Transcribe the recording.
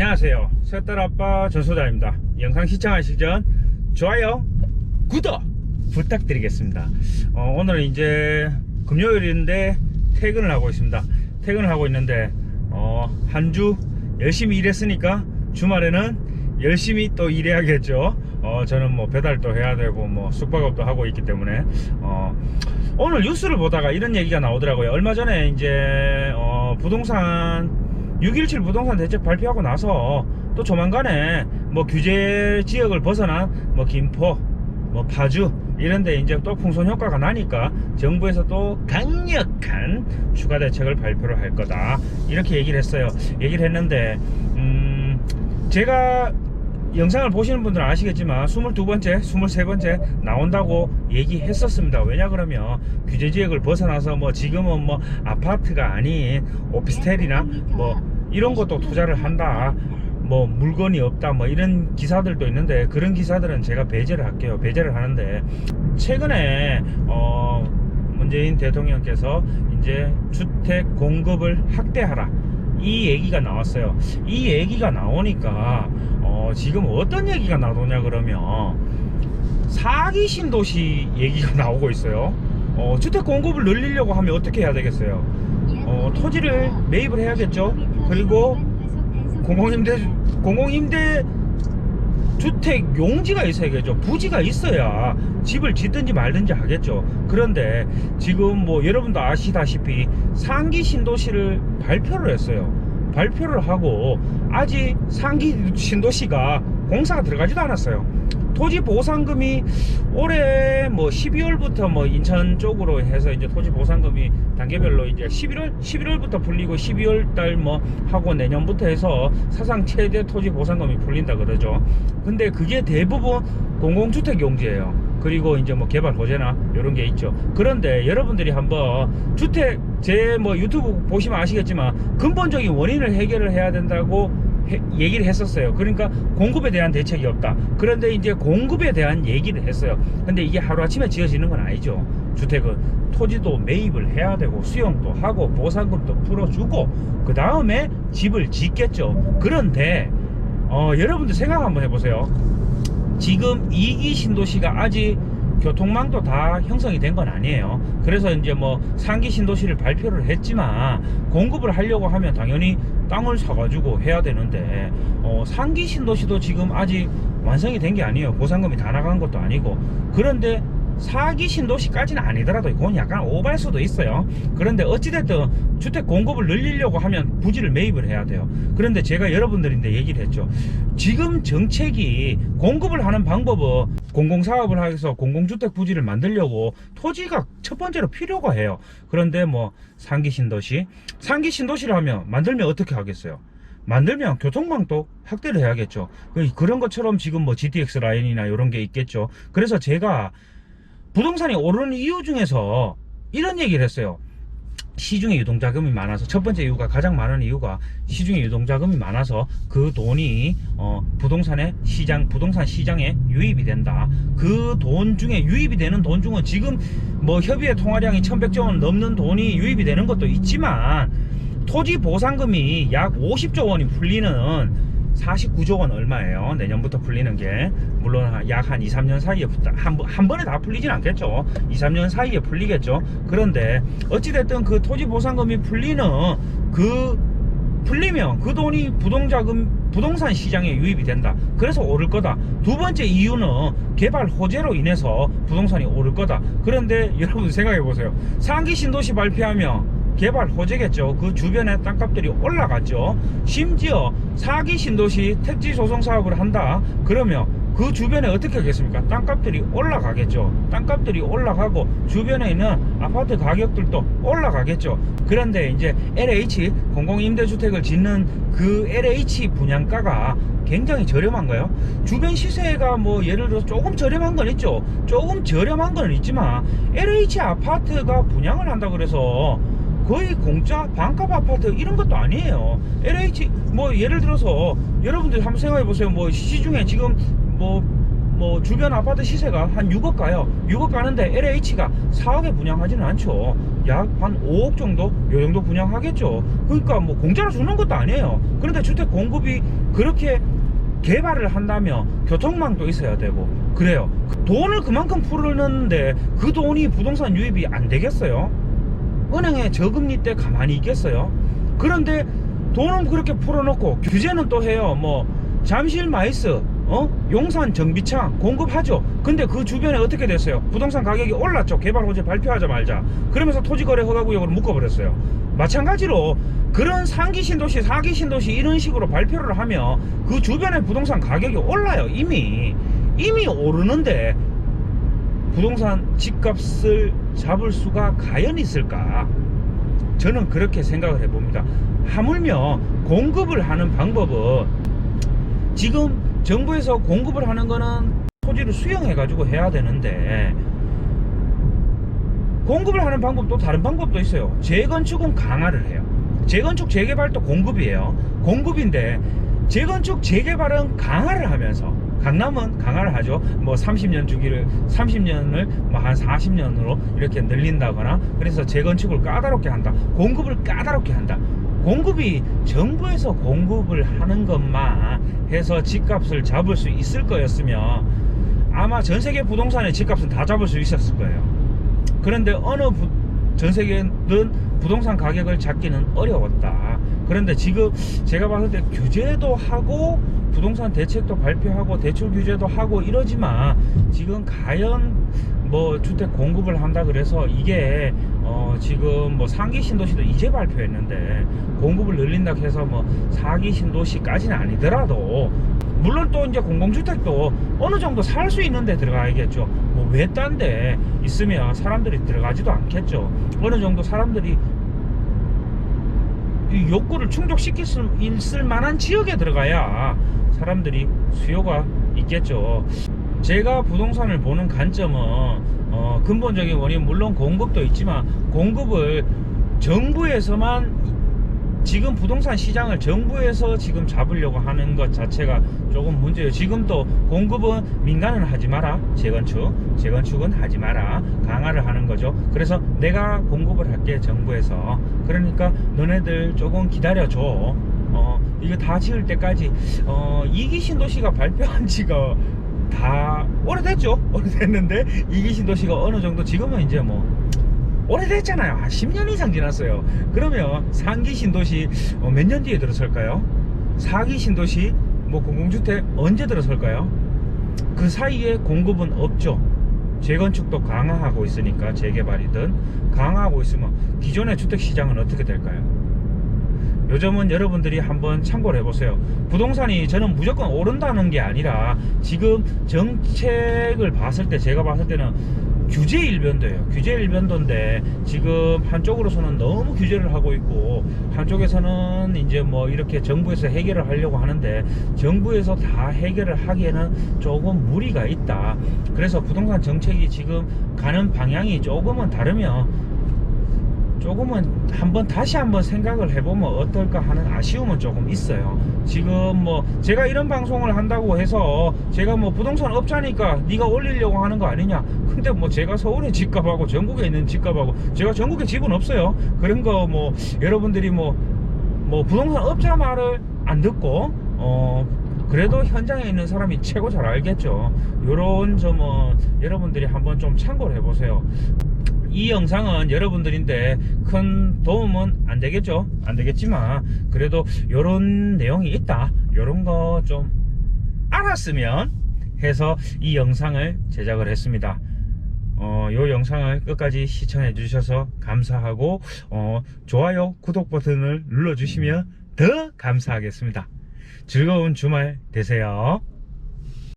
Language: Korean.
안녕하세요. 새딸 아빠 전소장입니다. 영상 시청하시기 전 좋아요, 구독 부탁드리겠습니다. 어, 오늘은 이제 금요일인데 퇴근을 하고 있습니다. 퇴근을 하고 있는데 어, 한 주 열심히 일했으니까 주말에는 열심히 또 일해야겠죠. 어, 저는 뭐 배달도 해야 되고 뭐 숙박업도 하고 있기 때문에 어, 오늘 뉴스를 보다가 이런 얘기가 나오더라고요. 얼마 전에 이제 어, 부동산 6.17 부동산 대책 발표하고 나서 또 조만간에 뭐 규제 지역을 벗어난 뭐 김포, 뭐 파주 이런데 이제 또 풍선 효과가 나니까 정부에서 또 강력한 추가 대책을 발표를 할 거다 이렇게 얘기를 했어요. 얘기를 했는데 음 제가 영상을 보시는 분들은 아시겠지만 22번째, 23번째 나온다고 얘기했었습니다. 왜냐 그러면 규제 지역을 벗어나서 뭐 지금은 뭐 아파트가 아닌 오피스텔이나 뭐 이런 것도 투자를 한다. 뭐 물건이 없다 뭐 이런 기사들도 있는데 그런 기사들은 제가 배제를 할게요. 배제를 하는데 최근에 어 문재인 대통령께서 이제 주택 공급을 확대하라. 이 얘기가 나왔어요. 이 얘기가 나오니까 어, 지금 어떤 얘기가 나오냐 그러면 사기 신도시 얘기가 나오고 있어요. 어, 주택 공급을 늘리려고 하면 어떻게 해야 되겠어요? 어, 토지를 매입을 해야겠죠. 그리고 공공임대 공공임대 주택 용지가 있어야겠죠. 부지가 있어야 집을 짓든지 말든지 하겠죠. 그런데 지금 뭐 여러분도 아시다시피 상기 신도시를 발표를 했어요. 발표를 하고 아직 상기 신도시가 공사가 들어가지도 않았어요. 토지 보상금이 올해 뭐 12월부터 뭐 인천 쪽으로 해서 이제 토지 보상금이 단계별로 이제 11월 11월부터 풀리고 12월 달 뭐 하고 내년부터 해서 사상 최대 토지 보상금이 풀린다 그러죠. 근데 그게 대부분 공공주택 용지예요. 그리고 이제 뭐 개발 호재나 이런 게 있죠. 그런데 여러분들이 한번 주택 제 뭐 유튜브 보시면 아시겠지만 근본적인 원인을 해결을 해야 된다고 해- 얘기를 했었어요. 그러니까 공급에 대한 대책이 없다. 그런데 이제 공급에 대한 얘기를 했어요. 근데 이게 하루아침에 지어지는 건 아니죠. 주택은 토지도 매입을 해야 되고 수용도 하고 보상금도 풀어주고 그 다음에 집을 짓겠죠. 그런데 어, 여러분들 생각 한번 해보세요. 지금 이기 신도시가 아직 교통망도 다 형성이 된 건 아니에요. 그래서 이제 뭐 상기 신도시를 발표를 했지만 공급을 하려고 하면 당연히 땅을 사가지고 해야 되는데 어, 상기 신도시도 지금 아직 완성이 된 게 아니에요. 보상금이 다 나간 것도 아니고 그런데 사기 신도시까지는 아니더라도 그건 약간 오발 수도 있어요. 그런데 어찌됐든 주택 공급을 늘리려고 하면 부지를 매입을 해야 돼요. 그런데 제가 여러분들인데 얘기를 했죠. 지금 정책이 공급을 하는 방법은 공공사업을 해서 공공주택 부지를 만들려고 토지가 첫 번째로 필요가 해요. 그런데 뭐 상기 신도시, 상기 신도시를 하면 만들면 어떻게 하겠어요? 만들면 교통망도 확대를 해야겠죠. 그- 그런 것처럼 지금 뭐 GTX 라인이나 이런 게 있겠죠. 그래서 제가 부동산이 오르는 이유 중에서 이런 얘기를 했어요. 시중에 유동자금이 많아서 첫 번째 이유가 가장 많은 이유가 시중에 유동자금이 많아서 그 돈이 어, 부동산의 시장 부동산 시장에 유입이 된다. 그 돈 중에 유입이 되는 돈 중은 지금 뭐 협의회 통화량이 1100조 원 넘는 돈이 유입이 되는 것도 있지만 토지 보상금이 약 50조 원이 풀리는 49조 원 얼마예요? 내년부터 풀리는 게 물론 약 한 2, 3년 사이에 한, 번- 한 번에 다 풀리진 않겠죠. 2, 3년 사이에 풀리겠죠. 그런데 어찌됐든 그 토지 보상금이 풀리는 그 풀리면 그 돈이 부동자금 부동산 시장에 유입이 된다. 그래서 오를 거다. 두 번째 이유는 개발 호재로 인해서 부동산이 오를 거다. 그런데 여러분 생각해 보세요. 상기 신도시 발표하면 개발 호재겠죠. 그 주변에 땅값들이 올라갔죠. 심지어 사기 신도시 택지 조성 사업을 한다. 그러면 그 주변에 어떻게 하겠습니까? 땅값들이 올라가겠죠. 땅값들이 올라가고 주변에 있는 아파트 가격들도 올라가겠죠. 그런데 이제 LH 공공임대주택을 짓는 그 LH 분양가가 굉장히 저렴한 거예요. 주변 시세가 뭐 예를 들어 조금 저렴한 건 있죠. 조금 저렴한 건 있지만 LH 아파트가 분양을 한다 그래서 거의 공짜 반값 아파트 이런 것도 아니에요. LH 뭐 예를 들어서 여러분들 한번 생각해 보세요. 뭐 시중에 지금 뭐뭐 주변 아파트 시세가 한 6억 가요. 6억 가는데 LH가 4억에 분양하지는 않죠. 약 한 5억 정도? 요 정도 분양하겠죠. 그러니까 뭐 공짜로 주는 것도 아니에요. 그런데 주택 공급이 그렇게 개발을 한다면 교통망도 있어야 되고 그래요. 그 돈을 그만큼 풀었는데 그 돈이 부동산 유입이 안 되겠어요 은행에 저금리 때 가만히 있겠어요? 그런데 돈은 그렇게 풀어놓고 규제는 또 해요. 뭐 잠실 마이스 어? 용산 정비창 공급하죠. 근데 그 주변에 어떻게 됐어요? 부동산 가격이 올랐죠. 개발 호재 발표하자마자. 그러면서 토지거래 허가구역으로 묶어버렸어요. 마찬가지로 그런 상기 신도시 사기 신도시 이런 식으로 발표를 하면 그 주변에 부동산 가격이 올라요 이미. 이미 오르는데 부동산 집값을 잡을 수가 과연 있을까? 저는 그렇게 생각을 해봅니다. 하물며 공급을 하는 방법은 지금 정부에서 공급을 하는 거는 토지를 수용해 가지고 해야 되는데 공급을 하는 방법도 다른 방법도 있어요. 재건축은 강화를 해요. 재건축 재개발도 공급이에요. 공급인데 재건축 재개발은 강화를 하면서 강남은 강화를 하죠. 뭐 30년 주기를 30년을 뭐 한 40년으로 이렇게 늘린다거나 그래서 재건축을 까다롭게 한다. 공급을 까다롭게 한다. 공급이 정부에서 공급을 하는 것만 해서 집값을 잡을 수 있을 거였으면 아마 전 세계 부동산의 집값은 다 잡을 수 있었을 거예요. 그런데 어느 부- 전 세계는 부동산 가격을 잡기는 어려웠다. 그런데 지금 제가 봤을 때 규제도 하고 부동산 대책도 발표하고 대출 규제도 하고 이러지만 지금 과연 뭐 주택 공급을 한다 그래서 이게 어 지금 뭐 상기 신도시도 이제 발표했는데 공급을 늘린다 해서 뭐 사기 신도시까지는 아니더라도 물론 또 이제 공공주택도 어느 정도 살 수 있는 데 들어가야겠죠. 뭐왜딴데 있으면 사람들이 들어가지도 않겠죠. 어느 정도 사람들이 이 욕구를 충족시킬 수 있을 만한 지역에 들어가야 사람들이 수요가 있겠죠. 제가 부동산을 보는 관점은 어, 근본적인 원인 물론 공급도 있지만 공급을 정부에서만 지금 부동산 시장을 정부에서 지금 잡으려고 하는 것 자체가 조금 문제예요. 지금 또 공급은 민간은 하지 마라. 재건축. 재건축은 하지 마라. 강화를 하는 거죠. 그래서 내가 공급을 할게, 정부에서. 그러니까 너네들 조금 기다려줘. 어, 이거 다 지을 때까지, 어, 이기 신도시가 발표한 지가 다 오래됐죠? 오래됐는데, 이기 신도시가 어느 정도 지금은 이제 뭐, 오래됐잖아요. 한 10년 이상 지났어요. 그러면 상기 신도시 어, 몇 년 뒤에 들어설까요? 사기 신도시 뭐 공공주택 언제 들어설까요? 그 사이에 공급은 없죠. 재건축도 강화하고 있으니까 재개발이든 강화하고 있으면 기존의 주택 시장은 어떻게 될까요? 요즘은 여러분들이 한번 참고를 해보세요. 부동산이 저는 무조건 오른다는 게 아니라 지금 정책을 봤을 때 제가 봤을 때는 규제 일변도예요. 규제 일변도인데 지금 한쪽으로서는 너무 규제를 하고 있고 한쪽에서는 이제 뭐 이렇게 정부에서 해결을 하려고 하는데 정부에서 다 해결을 하기에는 조금 무리가 있다. 그래서 부동산 정책이 지금 가는 방향이 조금은 다르면 조금은 한번 다시 한번 생각을 해보면 어떨까 하는 아쉬움은 조금 있어요. 지금 뭐 제가 이런 방송을 한다고 해서 제가 뭐 부동산 업자니까 네가 올리려고 하는 거 아니냐? 근데 뭐 제가 서울에 집값하고 전국에 있는 집값하고 제가 전국에 집은 없어요. 그런 거 뭐 여러분들이 뭐뭐 부동산 업자 말을 안 듣고 어 그래도 현장에 있는 사람이 최고 잘 알겠죠. 요런 점은 여러분들이 한번 좀 참고를 해보세요. 이 영상은 여러분들인데 큰 도움은 안 되겠죠? 안 되겠지만 그래도 요런 내용이 있다. 요런 거 좀 알았으면 해서 이 영상을 제작을 했습니다. 어, 요 영상을 끝까지 시청해 주셔서 감사하고 어, 좋아요 구독 버튼을 눌러 주시면 더 감사하겠습니다. 즐거운 주말 되세요